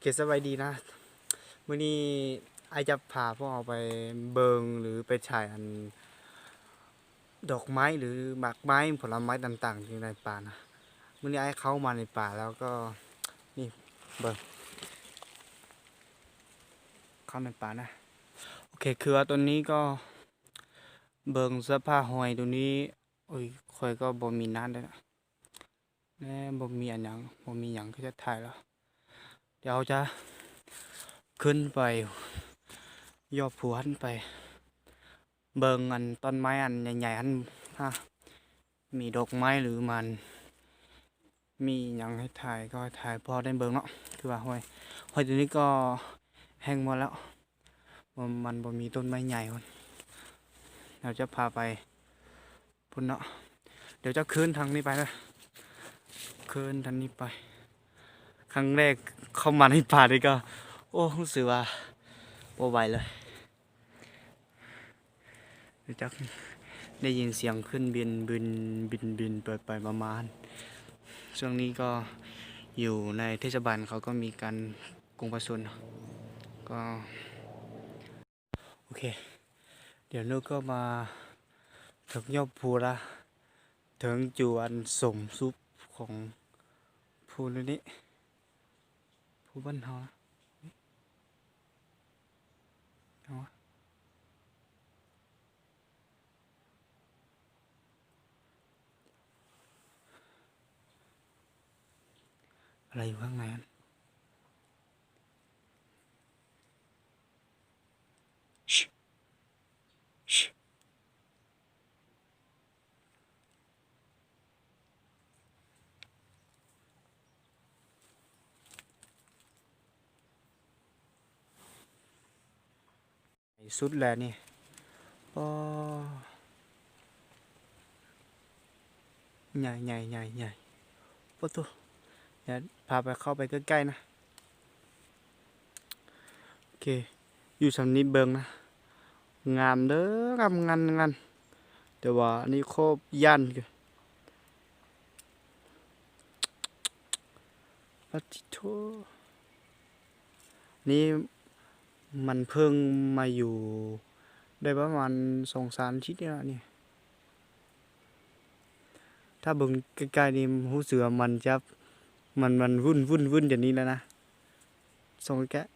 เกสบายดีนะมื้อนี้ไอจะพาพวกเราไปเบิงหรือไปถ่ายอัน ดอกไม้หรือหมากไม้ผลไม้ต่างๆอยู่ในป่านะมื้อนี้ไอเข้ามาในป่าแล้วก็นี่เบิงเข้าในป่านะโอเคคือว่าตัวนี้ก็เบิงเสื้อผ้าหอยตัวนี้โอ้ยคอยก็บ่มีน้ำเลยนะแน่บ่มีอันยังบ่มีหยังก็จะถ่ายแล้ว เดี๋ยวจะขึ้นไปยอดภูหันไป เบิงอันต้นไม้อันใหญ่ๆอันฮะมีดอกไม้หรือมัน มีหยังให้ถ่ายก็ถ่ายพอได้เบิงเนาะคือว่าห้อยห้อยตัวนี้ก็แห้งหมดแล้ว มันมันบ่มีต้นไม้ใหญ่คนเดี๋ยวจะพาไปพุ่นเนาะเดี๋ยวจะขึ้นทางนี้ไปนะขึ้นทางนี้ไป ครั้งแรกเข้ามาในป่านี่ก็ โอ้รู้สึกว่าบ่ไหวเลยเดี๋ยวจะได้ยินเสียงขึ้นบินบินบินบินไปไปประมาณ ช่วงนี้ก็อยู่ในเทศบาลเขาก็มีการกรุงประชุนก็โอเค เดี๋ยวนุกก็มาถึงยอดภูละถึงจวนสมซุปของภูนี้ ผู้บ้านเฮานะเฮ้ยเอาวะอะไรอยู่ข้างในนั้นชิชิไอ้ สุดแล้วนี่อ๋อใหญ่ใหญ่ใหญ่ใหญ่ปะตัวเดี๋ยวพาไปเข้าไปใกล้ๆนะ โอเค อยู่สำนี้เบิงนะ งามเด้องามงันงันแต่ว่าอันนี้โคบยันคือปฏิโทนี่ มันเพิ่งมาอยู่ได้ประมาณสองสามอาทิตย์เนี่ละนี่ถ้าเบิ่งใกล้ๆนี่รู้สึกว่ามันจะมันมันวุ่นวุ่นวุ่นอย่างนี้แล้วนะส่งแกะ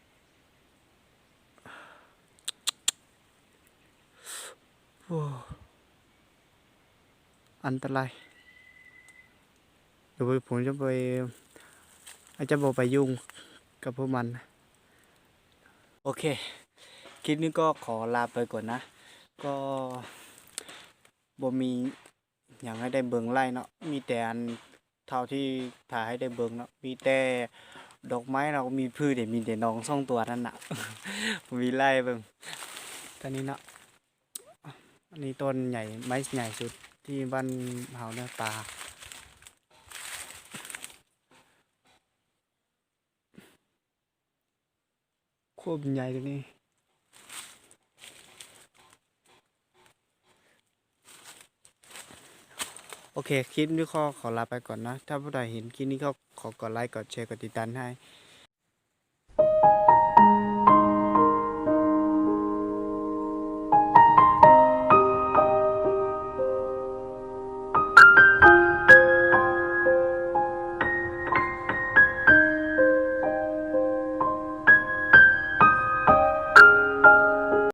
โอ้อันตรายเดี๋ยวผมจะไปอาจจะบอกไปยุ่งกับพวกมันนะ โอเค คลิปนี้ก็ขอลาไปก่อนนะ ก็บ่มีอย่างให้ได้เบิงไล่เนาะมีแต่อันเท่าที่ถ่ายให้ได้เบิงเนาะมีแต่ดอกไม้เราก็มีพืชเดี๋ยมีแต่น้องสองตัวนั่นน่ะมีไล่เบิงตอนนี้เนาะอันนี้ต้นใหญ่ไม้ใหญ่สุดที่บ้านเฮาเนี่ยตา ควบใหญ่ตัวนี้โอเค คลิปนี้ขอขอลาไปก่อนนะ ถ้าผู้ใดเห็นคลิปนี้ก็ขอกดไลค์ กดแชร์ กดติดตามให้